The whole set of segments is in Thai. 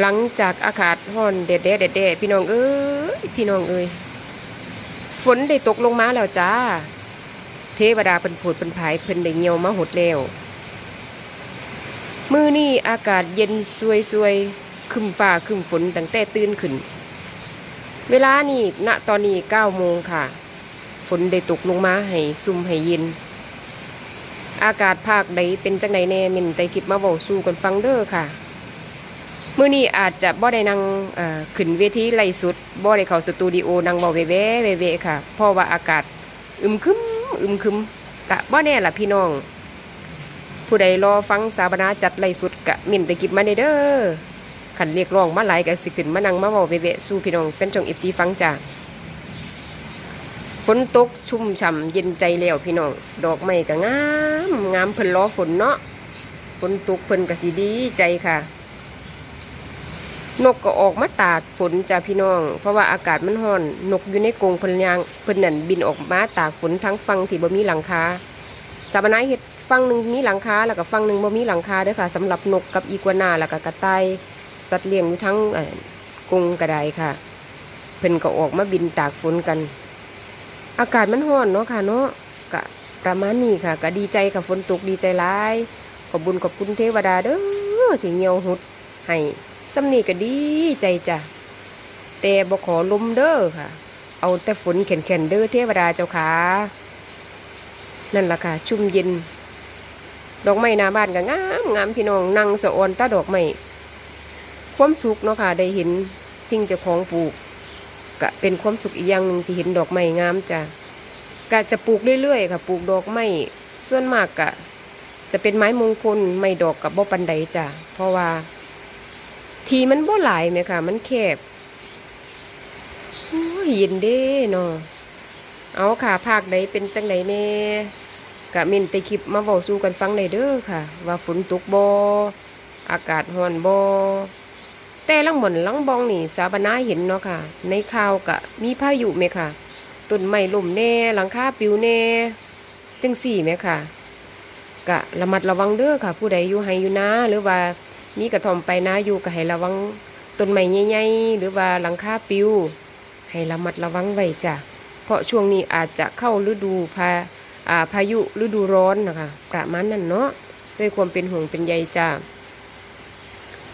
หลังจากอากาศร้อนเด็ดเด็ดเด็ดเด็ดพี่น้องเอ้ยพี่น้องเอ้ยฝนได้ตกลงมาแล้วจ้า เทวดาเป็นผุดเป็นผายเพิ่นได้เงียวมาหดแล้วมือนี่อากาศเย็นซวยซวยคึมฟ้าคึมฝนตั้งแต่ตื่นขึ้น เวลานี่ณตอนนี้เก้าโมงค่ะ ฝนได้ตกลงมาให้ซุ่มให้เย็น อากาศภาคใดเป็นจังใดแน่มินไตคลิปมาเว้าสู่กันฟังเด้อค่ะ มื้อนี้อาจจะบ่ได้นั่งขึ้นเวทีไล่สุดบ่ได้เข้าสตูดิโอนั่งเว้าแว่ๆแว่ๆค่ะ เพราะว่าอากาศอึมครึมอึมครึมกะบ่แน่ล่ะพี่น้อง ผู้ใดรอฟังสาบนาจัดไล่สุดกะมินตคลิปมาได้เด้อคันเรียกร้องมาหลายก็สิขึ้นมานั่งมาเว้าแว่ๆสู่พี่น้องแฟนช่อง FC ฟังจ้าฝนตกชุ่มฉ่ำเย็นใจแล้วพี่น้องดอกไม้ก็งามงามเพิ่นรอฝนเนาะฝนตกเพิ่นก็สิดีใจค่ะ นกก็ออกมาตากฝนจ้าพี่น้อง เพราะว่าอากาศมันร้อน นกอยู่ในกรงพิ่นยางเพิ่นนั่นบินออกมาตากฝนทั้งฟังที่บ่มีหลังคาสาบนายเฮ็ดฟังหนึ่งมีหลังคาแล้วก็ฟังหนึ่งบ่มีหลังคาด้อค่ะสำหรับนกกับอีกัวนาแล้วก็กระต่ายสัตว์เลี้ยงอยู่ทั้งกรงกระไดค่ะ เพิ่นก็ออกมาบินตากฝนกัน อากาศมันร้อนเนาะค่ะเนาะกะประมาณนี้ค่ะ ก็ดีใจกับฝนตกดีใจร้าย ขอบบุญขอบคุณเทวดาเด้อที่เงียวหุดให้ สำนีก็ดีใจจ้ะแต่บ่ขอลมเด้อค่ะ เอาแต่ฝนแข็งๆเด้อเทวดาเจ้าขานั่นล่ะค่ะ ชุ่มเย็น ดอกไม้หน้าบ้านก็งามงามพี่น้องนั่งสะออนตาดอกไม้ความสุขเนาะค่ะได้เห็นสิ่งเจ้าของปลูกก็เป็นความสุขอีกอย่างหนึ่งที่เห็นดอกไม้งามจ้ะก็จะปลูกเรื่อยๆค่ะ ปลูกดอกไม้ส่วนมากก็จะเป็นไม้มงคลไม้ดอกกับบ่ปันใดจ้ะเพราะว่า ทีมันบ่หลายไหมค่ะ มันแคบโอ้ยเย็นเด้เนาะเอาค่ะภาคใดเป็นจังใดแน่กะมินแตคลิปมาเว้าสู่กันฟังได้เด้อค่ะ ว่าฝนตกบ่อากาศร้อนบ่แต่ลังหมอนลังบองนี่สาบนาเห็นเนาะค่ะ ในข่าวกะมีพายุไหมค่ะต้นไม้ล่มแน่หลังคาปิวแน่จังสี่ไหมค่ะ กะระมัดระวังเด้อค่ะ ผู้ใดอยู่ไฮอยู่นาหรือว่า มีกระท่อมไปนาอยู่ก็ให้ระวังต้นไม้ใหญ่ๆหรือว่าหลังคาปลิวให้ระมัดระวังไว้จ้ะเพราะช่วงนี้อาจจะเข้าฤดูพาาพายุฤดูร้อนนะคะประมาณนั้นเนาะด้วยความเป็นห่วงเป็นใยจ้า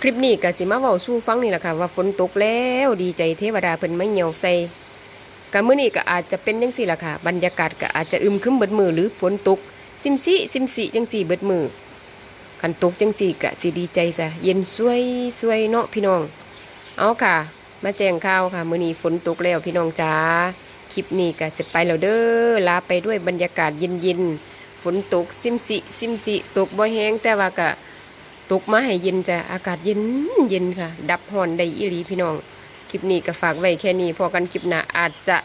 คลิปนี้ก็สิมาเว้าสู่ฟังนี่แหละค่ะว่าฝนตกแล้วดีใจเทวดาเพิ่นไม่เหี่ยวใส่กะมื้อนี้ก็อาจจะเป็นจังซี่ล่ะค่ะ บรรยากาศก็อาจจะอึมครึมเบิดมือหรือฝนตกซิมซิซิมซิจังซี่เบิดมือ คันตกจังซี่ก็สิดีใจซะเย็นสวยสวยเนาะพี่น้อง เอาค่ะ มาแจ้งข่าวค่ะ มื้อนี้ฝนตกแล้วพี่น้องจ๋าคลิปนี้ก็จะไปแล้วเด้อลาไปด้วยบรรยากาศเย็นๆฝนตกซิมซิซิมซิตกบ่แห้งแต่ว่าก็ตกมาให้เย็นจ้ะอากาศเย็นเย็นค่ะ ดับหอนได้อีหลีพี่น้องคลิปนี้ก็ฝากไว้แค่นี้พอกันคลิปหน้าอาจจะ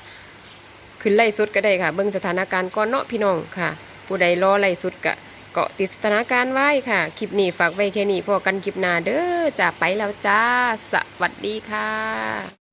ขึ้นไล่สุดก็ได้ค่ะ เบิ่งสถานการณ์ก่อนเนาะพี่น้องค่ะ ผู้ใดรอไล่สุดก็ เกาะติดสถานการณ์ไว้ค่ะ คลิปนี้ฝากไว้แค่นี้พอกันคลิปหน้าเด้อจะไปแล้วจ้า สวัสดีค่ะ